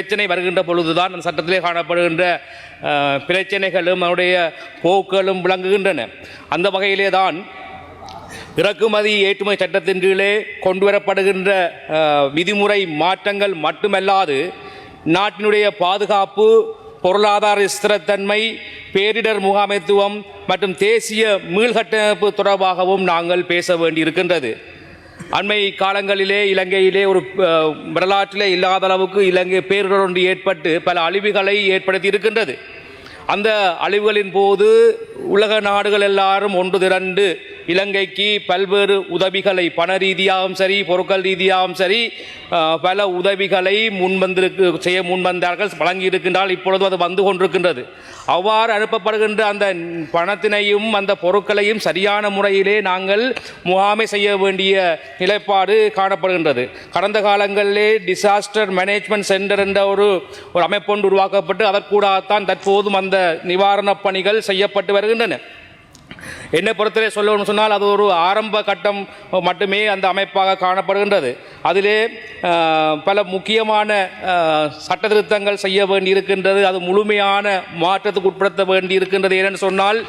பிரச்சனை வருகின்ற பொழுதுதான் அந்த சட்டத்திலே காணப்படுகின்ற பிரச்சனைகளும் அவருடைய போக்குகளும் விளங்குகின்றன. அந்த வகையிலே தான் இறக்குமதி ஏற்றுமதி சட்டத்தின் கீழே கொண்டு வரப்படுகின்ற விதிமுறை மாற்றங்கள் மட்டுமல்லாது நாட்டினுடைய பாதுகாப்பு பொருளாதார ஸ்திரத்தன்மை பேரிடர் முகாமைத்துவம் மற்றும் தேசிய மீள்கட்டமைப்பு தொடர்பாகவும் நாங்கள் பேச வேண்டியிருக்கின்றது. அண்மை காலங்களிலே இலங்கையிலே ஒரு வரலாற்றிலே இல்லாத அளவுக்கு இலங்கை பேரிடர் ஒன்று ஏற்பட்டு பல அழிவுகளை ஏற்படுத்தி இருக்கின்றது. அந்த அழிவுகளின் போது உலக நாடுகள் எல்லாரும் ஒன்று திரண்டு இலங்கைக்கு பல்வேறு உதவிகளை பண ரீதியாகவும் சரி பொருட்கள் ரீதியாகவும் சரி பல உதவிகளை முன்வந்திருக்கு செய்ய முன்வந்தார்கள் வழங்கி இருக்கின்றால் இப்பொழுது அது வந்து கொண்டிருக்கின்றது. அவ்வாறு அனுப்பப்படுகின்ற அந்த பணத்தினையும் அந்த பொருட்களையும் சரியான முறையிலே நாங்கள் முகாமை செய்ய வேண்டிய நிலைப்பாடு காணப்படுகின்றது. கடந்த காலங்களிலே டிசாஸ்டர் மேனேஜ்மெண்ட் சென்டர் என்ற ஒரு ஒரு அமைப்பொன்று உருவாக்கப்பட்டு அதற்கூடாகத்தான் தற்போதும் அந்த நிவாரணப் பணிகள் செய்யப்பட்டு வருகின்றன. என்னை பொறுத்தவரை சொல்லணும்னு சொன்னால் அது ஒரு ஆரம்ப கட்டம் மட்டுமே அந்த அமைப்பாக காணப்படுகின்றது. அதிலே பல முக்கியமான சட்ட திருத்தங்கள் செய்ய வேண்டியிருக்கின்றது அது முழுமையான மாற்றத்துக்கு உட்படுத்த வேண்டியிருக்கின்றது. ஏனென்று சொன்னால்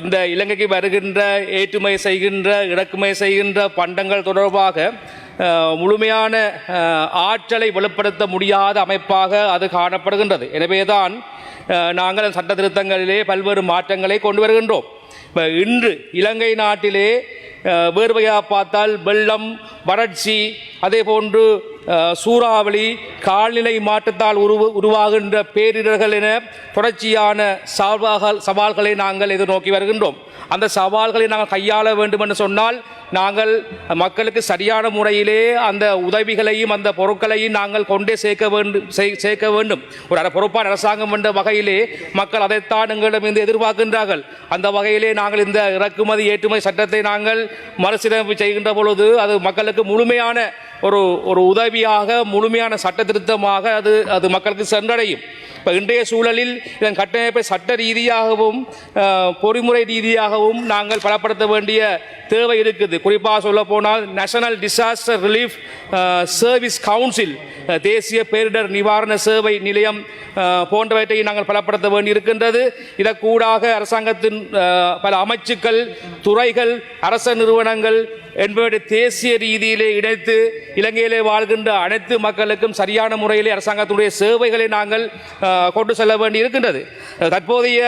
இந்த இலங்கைக்கு வருகின்ற ஏற்றுமை செய்கின்ற இறக்குமை செய்கின்ற பண்டங்கள் தொடர்பாக முழுமையான ஆற்றலை வெளிப்படுத்த முடியாத அமைப்பாக அது காணப்படுகின்றது. எனவேதான் நாங்கள் சட்ட திருத்தங்களிலே பல்வேறு மாற்றங்களை கொண்டு வருகின்றோம். இப்போ இன்று இலங்கை நாட்டிலே வேர்வையாக பார்த்தால் வெள்ளம் வறட்சி அதே போன்று சூறாவளி கால்நிலை மாற்றத்தால் உருவ உருவாகின்ற பேரிடர்கள் என தொடர்ச்சியான சவால்கள் சவால்களை நாங்கள் எதிர்நோக்கி வருகின்றோம். அந்த சவால்களை நாங்கள் கையாள வேண்டும் என்று சொன்னால் நாங்கள் மக்களுக்கு சரியான முறையிலே அந்த உதவிகளையும் அந்த பொருட்களையும் நாங்கள் கொண்டே சேர்க்க வேண்டும் சேர்க்க வேண்டும். ஒரு அர- பொறுப்பான அரசாங்கம் என்ற வகையிலே மக்கள் அதைத்தான் எங்களிடமிருந்து எதிர்பார்க்கின்றார்கள். அந்த வகையிலே நாங்கள் இந்த இறக்குமதி ஏற்றுமதி சட்டத்தை நாங்கள் மறுசீரமைப்பு செய்கின்ற பொழுது அது மக்களுக்கு முழுமையான ஒரு ஒரு உதவியாக முழுமையான சட்ட திருத்தமாக அது அது மக்களுக்கு சென்றடையும். இப்போ இன்றைய சூழலில் இதன் கட்டமைப்பை சட்ட ரீதியாகவும் பொறிமுறை ரீதியாகவும் நாங்கள் பலப்படுத்த வேண்டிய தேவை இருக்குது. குறிப்பாக சொல்ல போனால் national disaster relief service council தேசிய பேரிடர் நிவாரண சேவை நிலையம் போன்றவற்றை நாங்கள் பலப்படுத்த வேண்டியிருக்கின்றது. இதற்கூடாக அரசாங்கத்தின் பல அமைச்சுக்கள் துறைகள் அரச நிறுவனங்கள் என்பவற்றை தேசிய ரீதியிலே இணைத்து இலங்கையிலே வாழ்கின்ற அனைத்து மக்களுக்கும் சரியான முறையிலே அரசாங்கத்துடைய சேவைகளை நாங்கள் கொண்டு செல்ல வேண்டி இருக்கின்றது தற்போதைய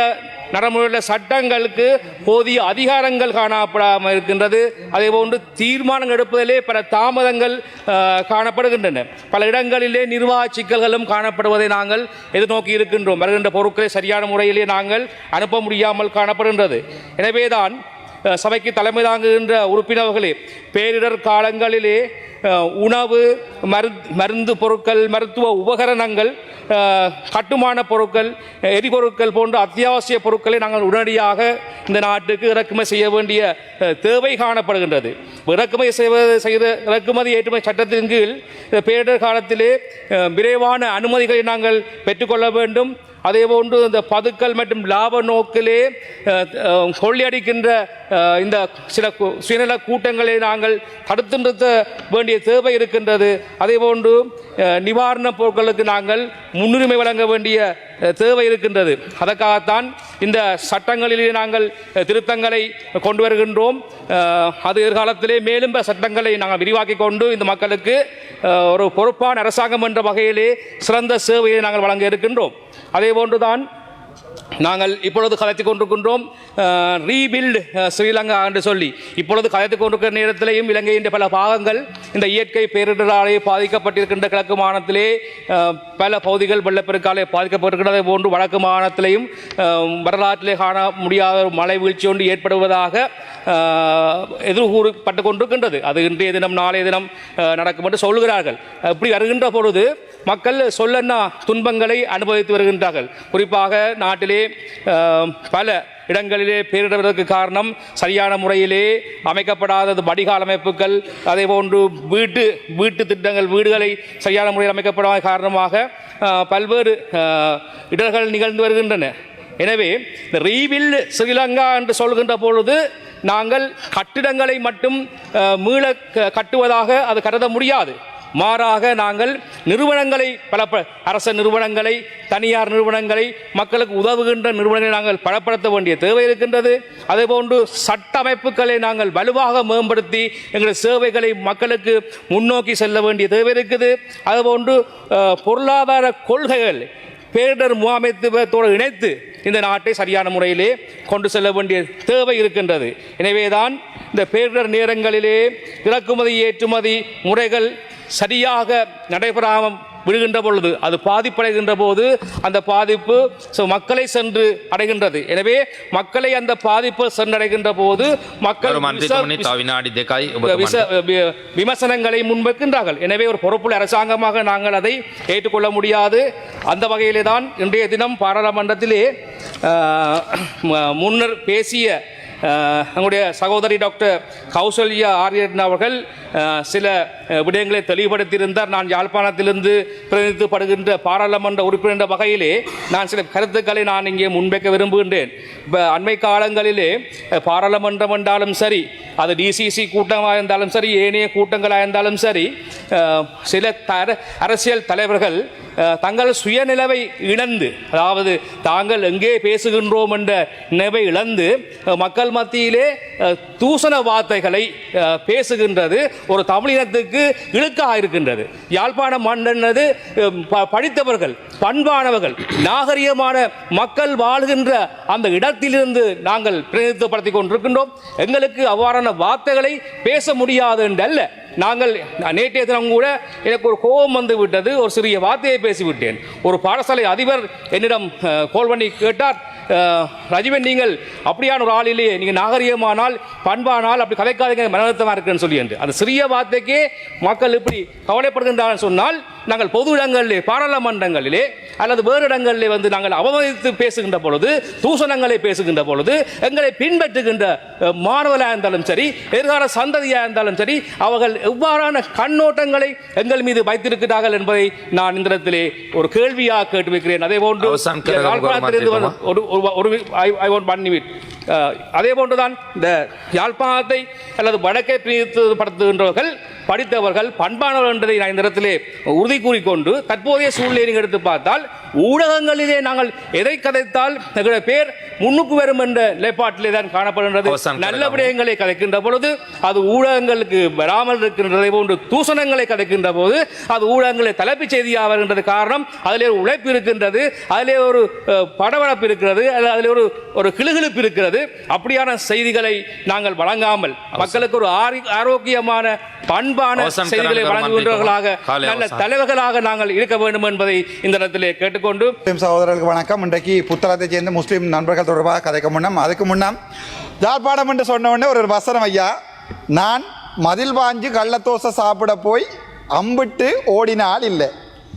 நடைமுறையில் சட்டங்களுக்கு போதிய அதிகாரங்கள் காணப்படாமல் இருக்கின்றது. அதேபோன்று தீர்மானம் எடுப்பதிலே பல தாமதங்கள் காணப்படுகின்றன. பல இடங்களிலே நிர்வாக சிக்கல்களும் காணப்படுவதை நாங்கள் எதிர்நோக்கி இருக்கின்றோம். வருகின்ற பொருட்களை சரியான முறையிலே நாங்கள் அனுப்ப முடியாமல் காணப்படுகின்றது. எனவேதான் சபைக்கு தலைமை தாங்குகின்ற உறுப்பினர்களே பேரிடர் காலங்களிலே உணவு மரு மருந்து பொருட்கள் மருத்துவ உபகரணங்கள் கட்டுமான பொருட்கள் எரிபொருட்கள் போன்ற அத்தியாவசிய பொருட்களை நாங்கள் உடனடியாக இந்த நாட்டுக்கு இறக்குமதி செய்ய வேண்டிய தேவை காணப்படுகின்றது. இறக்குமதி செய்வது செய்த இறக்குமதி ஏற்றுமதி சட்டத்தின் கீழ் பேரிடர் காலத்திலே விரைவான அனுமதிகளை நாங்கள் பெற்றுக்கொள்ள வேண்டும். அதே போன்று இந்த பதுக்கல் மற்றும் லாப நோக்கிலே அஹ், கொள்ளையடிக்கின்ற இந்த சில சுயநல கூட்டங்களை நாங்கள் தடுத்து நிறுத்த வேண்டிய தேவை இருக்கின்றது. அதே போன்று நிவாரணப் பொருட்களுக்கு நாங்கள் முன்னுரிமை வழங்க வேண்டிய தேவை இருக்கின்றது. அதற்காகத்தான் இந்த சட்டங்களிலே நாங்கள் திருத்தங்களை கொண்டு வருகின்றோம். அது எதிர்காலத்திலே மேலும் சட்டங்களை நாங்கள் விரிவாக்கி கொண்டு இந்த மக்களுக்கு ஒரு பொறுப்பான அரசாங்கம் என்ற வகையிலே சிறந்த சேவையை நாங்கள் வழங்க இருக்கின்றோம். அதே போன்றுதான் நாங்கள் இப்பொழுது கலைத்து கொண்டிருக்கின்றோம் ரீபில்டு ஸ்ரீலங்கா என்று சொல்லி. இப்பொழுது கலைத்து கொண்டிருக்கிற நேரத்திலேயும் இலங்கையின் பல பாகங்கள் இந்த இயற்கை பேரிடராலே பாதிக்கப்பட்டிருக்கின்ற கிழக்கு மாநிலத்திலே பல பகுதிகள் வெள்ளப்பெருக்காலே பாதிக்கப்பட்டிருக்கிறது போன்று வடக்கு மாநிலத்திலேயும் வரலாற்றிலே காண முடியாத ஒரு மழை வீழ்ச்சி ஒன்று ஏற்படுவதாக எதிர்கூறப்பட்டு கொண்டிருக்கின்றது. அது இன்றைய தினம் நாளைய தினம் நடக்கும் என்று சொல்கிறார்கள் இப்படி வருகின்ற பொழுது மக்கள் சொல்லன்னா துன்பங்களை அனுபவித்து வருகின்றார்கள். குறிப்பாக நாட்டு அஹ், பல இடங்களிலே பேரிடுவதற்கு காரணம் சரியான முறையிலே அமைக்கப்படாதது வடிகால் அமைப்புகள் அதே போன்று வீட்டு வீட்டு திட்டங்கள் வீடுகளை சரியான முறையில் அமைக்கப்படாத காரணமாக பல்வேறு இடர்கள் நிகழ்ந்து வருகின்றன. எனவே இந்த ரீவில் ஸ்ரீலங்கா என்று சொல்கின்ற பொழுது நாங்கள் கட்டிடங்களை மட்டும் மீள க- கட்டுவதாக அது கருத முடியாது. மாறாக நாங்கள் நிறுவனங்களை பல அரச நிறுவனங்களை தனியார் நிறுவனங்களை மக்களுக்கு உதவுகின்ற நிறுவனங்களை நாங்கள் பலப்படுத்த வேண்டிய தேவை இருக்கின்றது. அதேபோன்று சட்ட அமைப்புகளை நாங்கள் வலுவாக மேம்படுத்தி எங்களுடைய சேவைகளை மக்களுக்கு முன்னோக்கி செல்ல வேண்டிய தேவை இருக்குது. அதுபோன்று பொருளாதார கொள்கைகள் பேரிடர் முகாமைத்துவத்தோடு இணைத்து இந்த நாட்டை சரியான முறையிலே கொண்டு செல்ல வேண்டிய தேவை இருக்கின்றது. எனவேதான் இந்த பேரிடர் நேரங்களிலே இறக்குமதி ஏற்றுமதி முறைகள் சரியாக நடைபெறாமல் விடுகின்ற பொழுது அது பாதிப்படைகின்ற போது அந்த பாதிப்பு so மக்களை சென்று அடைகின்றது எனவே மக்களை அந்த பாதிப்பு சென்றடைகின்ற போது மக்கள் ගරු මන්ත්‍රීතුමනි விச- තව විනාඩි දෙකයි விச- ඔබතුමන්ට. வி- விமர்சனங்களை முன்வைக்கின்றார்கள் எனவே ஒரு பொறுப்புள்ள அரசாங்கமாக நாங்கள் அதை ஏற்றுக்கொள்ள முடியாது அந்த வகையிலே தான் இன்றைய தினம் பாராளுமன்றத்திலே ஆஹ், ம- முன்னர் பேசிய ஆஹ், எங்களுடைய சகோதரி டாக்டர் கௌசல்யா ஆரியன் அவர்கள் ஆஹ், சில விடயங்களை தெளிவுபடுத்தியிருந்தார். நான் யாழ்ப்பாணத்திலிருந்து பிரதிநிதித்துவப்படுகின்ற பாராளுமன்ற உறுப்பினர் என்ற வகையிலே நான் சில கருத்துக்களை நான் இங்கே முன்வைக்க விரும்புகின்றேன். இப்போ அண்மை காலங்களிலே பாராளுமன்றம் என்றாலும் சரி அது டிசிசி கூட்டமாக இருந்தாலும் சரி ஏனைய கூட்டங்களாக இருந்தாலும் சரி சில தர அரசியல் தலைவர்கள் தங்கள் சுயநிலவை இழந்து அதாவது தாங்கள் எங்கே பேசுகின்றோம் என்ற நினைவை இழந்து மக்கள் மத்தியிலே தூசண வார்த்தைகளை பேசுகின்றது. ஒரு தமிழினத்துக்கு இழுக்காக இருக்கின்றது. யாழ்ப்பாண மன்னனது ப- படித்தவர்கள் பண்பானவர்கள் நாகரிகமான மக்கள் வாழ்கின்ற அந்த இடத்திலிருந்து நாங்கள் பிரதிநிதித்துவப்படுத்திக் கொண்டிருக்கின்றோம். எங்களுக்கு அவ்வாறான வார்த்தைகளை பேச முடியாது என்று அல்ல நாங்கள் நேற்றைய தினம் கூட எனக்கு ஒரு கோபம் வந்து விட்டது ஒரு சிறிய வார்த்தையை பேசிவிட்டேன். ஒரு பாடசாலை அதிபர் என்னிடம் கோல் பண்ணி கேட்டார் ரஜிவன் நீங்கள் அப்படியான ஒரு ஆள் இல்லையே நீங்கள் நாகரிகமானால் பண்பானால் அப்படி கதைக்காதீங்க மனநலத்தமாக இருக்குன்னு சொல்லி என்று அந்த சிறிய வார்த்தைக்கே மக்கள் இப்படி கவலைப்படுகின்றார்கள் சொன்னால் நாங்கள் பொது இடங்களிலே பாராளுமன்றங்களிலே அல்லது வேறு இடங்களிலே வந்து நாங்கள் அவமதித்து பேசுகின்ற பொழுது தூசணங்களை பேசுகின்ற பொழுது எங்களை பின்பற்றுகின்ற அஹ், மாணவர்களாக இருந்தாலும் சரி எதிர்கால சந்ததியாக இருந்தாலும் சரி அவர்கள் எவ்வாறான கண்ணோட்டங்களை எங்கள் மீது வைத்திருக்கிறார்கள் என்பதை நான் இந்த இடத்திலே ஒரு கேள்வியாக கேட்டு வைக்கிறேன் அதே போன்று ஒரு ஐ ஒன் ஒன் நிமிட் அதே போன்றுதான் இந்த யாழ்ப்பாணத்தை அல்லது வடக்கை பிரித்துப்படுத்துகின்றவர்கள் படித்தவர்கள் பண்பானவர்கள் என்பதை நான் இந்த இடத்திலே உறுதி கூறிக்கொண்டு தற்போதைய சூழ்நிலையை எடுத்து பார்த்தால் ஊடகங்களிலே நாங்கள் எதை கதைத்தால் எங்களுடைய பேர் முன்னுக்கு வரும் என்ற நிலைப்பாட்டிலே தான் காணப்படுகின்றது. நல்ல. விடயங்களை கதைக்கின்ற பொழுது அது ஊடகங்களுக்கு வராமல் இருக்கின்றதை போன்று தூசணங்களை கதைக்கின்ற போது அது ஊடகங்களை தலைப்புச் செய்தியாக வருகின்றது காரணம். அதிலே ஒரு உழைப்பு இருக்கின்றது அதிலே ஒரு படபடப்பு இருக்கிறது அல்லது அதிலே ஒரு ஒரு கிளுகிழுப்பு இருக்கிறது. அப்படியான செய்திகளை நாங்கள் வழங்காமல் மக்களுக்கு ஒரு ஆரி- ஆரோக்கியமான பண்பான செய்திகளை வழங்குகின்றவர்களாக நல்ல. தலைவர்களாக நாங்கள் இருக்க வேண்டும் என்பதை இந்த இடத்திலே கேட்டுக்கொண்டு சகோதரர்களுக்கு வணக்கம். இன்றைக்கு புத்தளத்தைச் சேர்ந்த முஸ்லீம் நண்பர்கள் தொடர்பாக கதைக்க முன்னம் அதுக்கு முன்னம் யாழ்ப்பாணம் என்று சொன்ன உடனே ஒரு வசனம் ஐயா. நான் மதில் வாஞ்சு கள்ளத்தோசை சாப்பிட போய் அம்பிட்டு ஓடினால் இல்லை.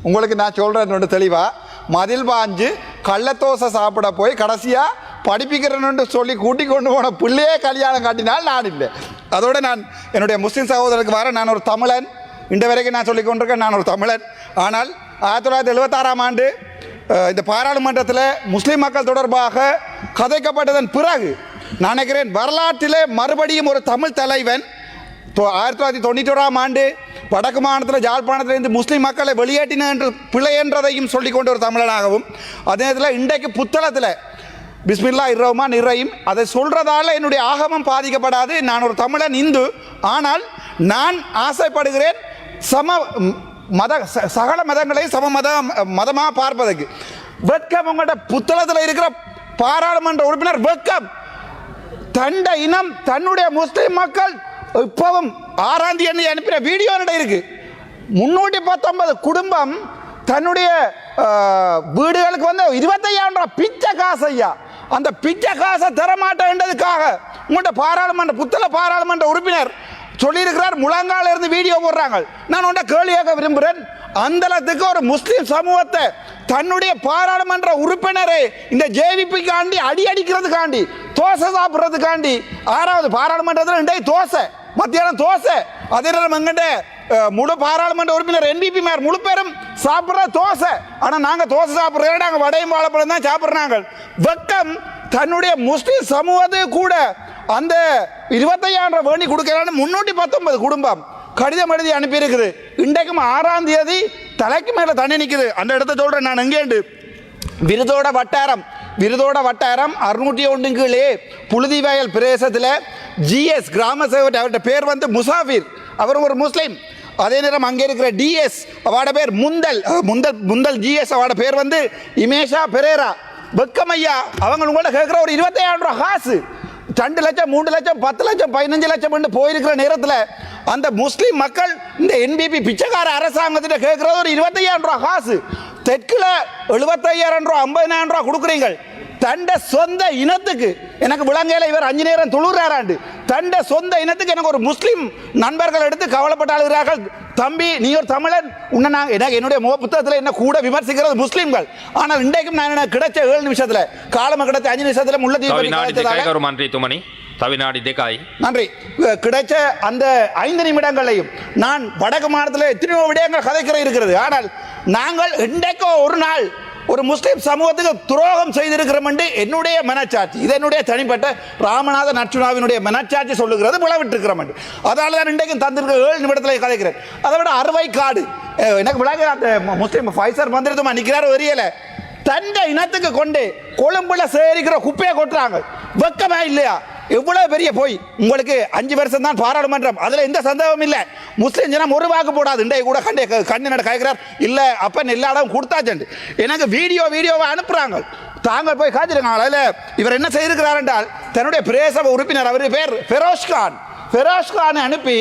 உங்களுக்கு நான் சொல்கிறேன் ஒன்று தெளிவாக மதில் வாஞ்சு கள்ளத்தோசை சாப்பிட போய் கடைசியாக படிப்பிக்கிறேன்னு சொல்லி கூட்டி கொண்டு போன பிள்ளையே கல்யாணம் காட்டினால் நான் இல்லை. அதோடு நான் என்னுடைய முஸ்லீம் சகோதரருக்கு வர நான் ஒரு தமிழன். இன்று வரைக்கும் நான் சொல்லிக் கொண்டிருக்கேன் நான் ஒரு தமிழன். ஆனால் ஆயிரத்தி தொள்ளாயிரத்தி எழுபத்தாறாம் ஆண்டு இந்த பாராளுமன்றத்தில் முஸ்லீம் மக்கள் தொடர்பாக கதைக்கப்பட்டதன் பிறகு நான் நினைக்கிறேன் வரலாற்றிலே மறுபடியும் ஒரு தமிழ் தலைவன் தொ- ஆயிரத்தி தொள்ளாயிரத்தி தொண்ணூற்றி ஓராம் ஆண்டு வடக்கு மாநிலத்தில் ஜாழ்ப்பாணத்திலிருந்து முஸ்லீம் மக்களை வெளியேற்றின என்று பிழை என்றதையும் சொல்லிக்கொண்ட ஒரு தமிழனாகவும் அதே நேரத்தில் இன்றைக்கு புத்தளத்தில் பிஸ்மில்லா இர்ரஹ்மான் இர்ரஹீம் அதை சொல்கிறதால என்னுடைய ஆகமம் பாதிக்கப்படாது. நான் ஒரு தமிழன் இந்து. ஆனால் நான் ஆசைப்படுகிறேன் சம மத ச- சகல மதங்களையும் சம மத மதமாக பார்ப்பதற்கு. வெட்கம் உங்கள்கிட்ட புத்தளத்தில் இருக்கிற பாராளுமன்ற உறுப்பினர் வெட்கம். தண்ட இனம் தன்னுடைய முஸ்லிம் மக்கள் இப்பவும் ஆறாம் தேதி அனுப்பின வீடியோ என்னிடம் இருக்கு. முன்னூற்றி பத்தொன்பது குடும்பம் தன்னுடைய வீடுகளுக்கு வந்து இருபத்தையாயிரம் பிச்சை காசு ஐயா. அந்த பிச்சை காசை தரமாட்டேன்றதுக்காக உங்கள்கிட்ட பாராளுமன்ற புத்தள பாராளுமன்ற உறுப்பினர் சொல்லியிருக்கிறார் முழங்கால இருந்து வீடியோ போடுறாங்க. நான் உன்ட்ட கேள்வியாக விரும்புகிறேன். அந்தளத்துக்கு ஒரு முஸ்லீம் சமூகத்தை தன்னுடைய பாராளுமன்ற உறுப்பினரை இந்த ஜேவிபிக்காண்டி அடி அடிக்கிறதுக்காண்டி தோசை சாப்பிட்றதுக்காண்டி ஆறாவது பாராளுமன்றத்தில் இன்றைய தோசை மத்தியானம் தோசை. அதே நேரம் எங்கிட்ட முழு பாராளுமன்ற உறுப்பினர் என்பிபி மேயர் முழு பேரும் சாப்பிட்ற தோசை. ஆனால் நாங்கள் தோசை சாப்பிட்றோம் நாங்கள் வடையும் வாழைப்பழம் தான் சாப்பிட்றாங்க. வெக்கம் தன்னுடைய முஸ்லிம் சமூகத்துக்கு கூட அந்த இருபத்தையாயிரம் வேண்டி கொடுக்கிறான்னு முன்னூற்றி பத்தொன்பது குடும்பம் கடிதம் எழுதி அனுப்பியிருக்குது. இன்றைக்கும் ஆறாம் தேதி தலைக்கு மேலே தண்ணி நிற்குது அந்த இடத்த சொல்கிறேன் நான் எங்கேண்டு? விருதோட வட்டாரம். விருதோட வட்டாரம் அறுநூற்றி ஒன்று கீழே புழுதிவயல் பிரதேசத்தில் ஜிஎஸ் கிராம சேவட் அவர்கிட்ட பேர் வந்து முசாஃபிர். அவர் ஒரு முஸ்லீம். அதே நேரம் அங்கே இருக்கிற டிஎஸ் அவட பேர் முந்தல். முந்தல் முந்தல் ஜிஎஸ் அவட பேர் வந்து இமேஷா பெரேரா. வெக்கம் ஐயா அவங்க உங்கள்ட்ட கேட்குற ஒரு இருபத்தையாயிரம் ரூபா காசு. ரெண்டு லட்சம் மூன்று லட்சம் பத்து லட்சம் பதினஞ்சு லட்சம் போயிருக்கிற நேரத்தில் அந்த முஸ்லீம் மக்கள் இந்த என்பிபி பிச்சைக்கார அரசாங்கத்திட்ட கேட்குறது ஒரு இருபத்தையாயிரம் ரூபா காசு. தெற்குல எழுபத்தையாயிரம் ரூபா ஐம்பதினாயிரம் ரூபா கொடுக்குறீங்க தண்ட சொந்த இனத்துக்கு எனக்கு விலங்கையில் இவர் அஞ்சு நேரம் துளுறாராண்டு தண்ட சொந்த இனத்துக்கு எனக்கு ஒரு முஸ்லீம் நண்பர்கள் எடுத்து கவலைப்பட்டாளுகிறார்கள் தம்பி நீ ஒரு தமிழன். உன்னை நான் என்னுடைய முக புத்தகத்தில் என்ன கூட விமர்சிக்கிறது முஸ்லீம்கள். ஆனால் இன்றைக்கும் நான் என்ன கிடைச்ச ஏழு நிமிஷத்தில் காலமாக கிடைச்ச அஞ்சு நிமிஷத்தில் முள்ளத்தீவு தவிநாடி திகாய் நன்றி. கிடைச்ச அந்த ஐந்து நிமிடங்களையும் நான் வடக்கு மாநிலத்தில் எத்தனையோ விடயங்கள் கதைக்கிற இருக்கிறது. ஆனால் நாங்கள் இன்றைக்கோ ஒரு நாள் ஒரு முஸ்லீம் சமூகத்துக்கு துரோகம் செய்திருக்கிறோம் என்று என்னுடைய மனச்சாட்சி. இது என்னுடைய தனிப்பட்ட ராமநாத நச்சுனாவினுடைய மனச்சாட்சி சொல்லுகிறது விளவிட்டிருக்கிறோம் என்று அதனால தான் இன்றைக்கும் தந்திருக்க ஏழு நிமிடத்தில் கதைக்கிறேன். அதை விட அறுவை காடு. எனக்கு விளங்க அந்த முஸ்லீம் ஃபைசர் மந்திரத்துமா நிற்கிறார் வரியலை தந்த இனத்துக்கு கொண்டு கொழும்புல சேரிக்கிற குப்பையை கொட்டுறாங்க. வெக்கமா இல்லையா? எவ்வளவு பெரிய போய். உங்களுக்கு அஞ்சு வருஷம் தான் பாராளுமன்றம். அதுல எந்த சந்தேகமும் இல்லை. முஸ்லிம் ஜனம் ஒரு வாக்கு போடாது. இன்றைய கூட கண்டே கண்ணு நட கேட்கிறார் இல்ல அப்பன் எல்லா இடம் கொடுத்தாச்சு எனக்கு வீடியோ வீடியோவை அனுப்புறாங்க. தாங்கள் போய் காத்திருங்க. அதில் இவர் என்ன செய்திருக்கிறார் என்றால் தன்னுடைய பிரேசப உறுப்பினர் அவர் பேர் ஃபெரோஸ் கான். கானை அனுப்பி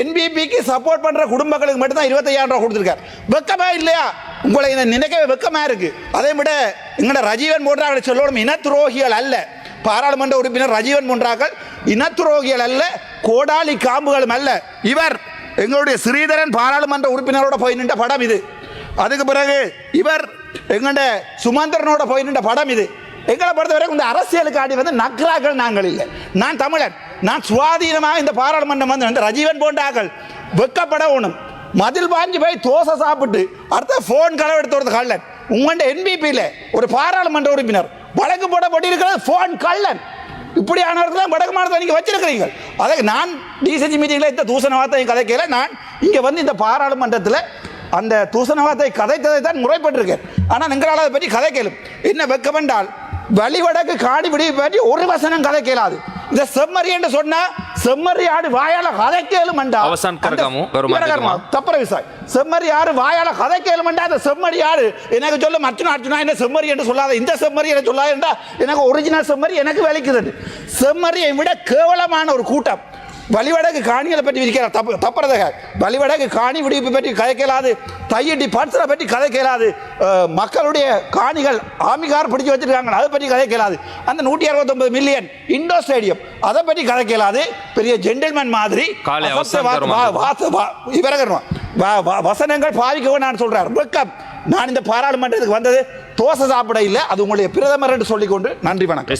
என்பிபிக்கு சப்போர்ட் பண்ற குடும்பங்களுக்கு மட்டும்தான் இருபத்தையாயிரம் ரூபா கொடுத்துருக்காரு. வெக்கமா இல்லையா? உங்களை இதை நினைக்கவே வெக்கமாக இருக்கு. அதை விட எங்கட ரஜீவன் போன்றார்கள் சொல்லணும் இன துரோகிகள் அல்ல. பாராளுமன்ற உறுப்பினர் ரஜீவன் போன்றார்கள் இன துரோகிகள் அல்ல கோடாலி காம்புகளும் அல்ல. இவர் எங்களுடைய ஸ்ரீதரன் பாராளுமன்ற உறுப்பினரோட போய் நின்ற படம் இது. அதுக்கு பிறகு இவர் எங்கட சுமந்திரனோட போய் நின்ற படம் இது. எங்களை பொறுத்தவரை இந்த அரசியலுக்கு ஆடி வந்து நக்ராக்கள் நாங்கள் இல்லை. நான் தமிழன். நான் சுவாதீனமாக இந்த பாராளுமன்றம் வந்து ரஜீவன் போன்றார்கள். வெக்கப்பட ஒன்று மதில் பாஞ்சு போய் தோசை சாப்பிட்டு அடுத்த ஃபோன் களவு எடுத்து வரது கள்ளன் உங்கள்கிட்ட என்பிபியில் ஒரு பாராளுமன்ற உறுப்பினர் வழக்கு போடப்பட்டிருக்கிறது ஃபோன் கள்ளன் இப்படியானவர்கள் வடக்கு மாநிலத்தை நீங்கள் வச்சிருக்கிறீங்க அதை நான் டிசிஜி மீட்டிங்கில் இந்த தூசண வார்த்தை கதைக்கல நான் இங்கே வந்து இந்த பாராளுமன்றத்தில் அந்த தூசண வார்த்தை கதைத்ததை தான் முறைப்பட்டிருக்கேன் ஆனால் எங்களால் அதை பற்றி கதை கேளும் என்ன வெக்கமென்றால் வழிவடக்கு காடி விடி பற்றி ஒரு வசனம் கதை கேளாது இந்த செம்மறி என்று சொன்னால் செம்மறி ஆடு வாயால கதைக்கேலும் அவசான் கரகமும். தப்பர விசாய். செம்மறி ஆடு வாயால கதைக்கேலும் அந்த செம்மறி ஆடு எனக்கு சொல்ல மச்சனும் அர்ஜுனா என்ன செம்மறி என்று சொல்லாத இந்த செம்மறி எனக்கு சொல்லாத எனக்கு ஒரிஜினல் செம்மறி எனக்கு விளைக்குது செம்மறியை விட கேவலமான ஒரு கூட்டம். வழிவடகு காணிகளை பற்றி விதிக்கிறார். தப்பு தப்புறதாக. வழிவடகு காணி விடுவிப்பு பற்றி கதை கேளாது. தையட்டி பர்சனை பற்றி கதை கேளாது. மக்களுடைய காணிகள் ஆமிகார் பிடிச்சி வச்சிருக்காங்க. அதை பற்றி கதை கேளாது. அந்த நூற்றி அறுபத்தொன்பது மில்லியன் இண்டோ ஸ்டேடியம் அதை பற்றி கதை கேளாது. பெரிய ஜென்டில்மேன் மாதிரி வசனங்கள் பாவிக்கவும் நான் சொல்கிறேன் வெக்கம் நான் இந்த பாராளுமன்றத்துக்கு வந்தது. தோசை சாப்பிட இல்லை. அது உங்களுடைய பிரதமர் என்று சொல்லிக்கொண்டு நன்றி வணக்கம்.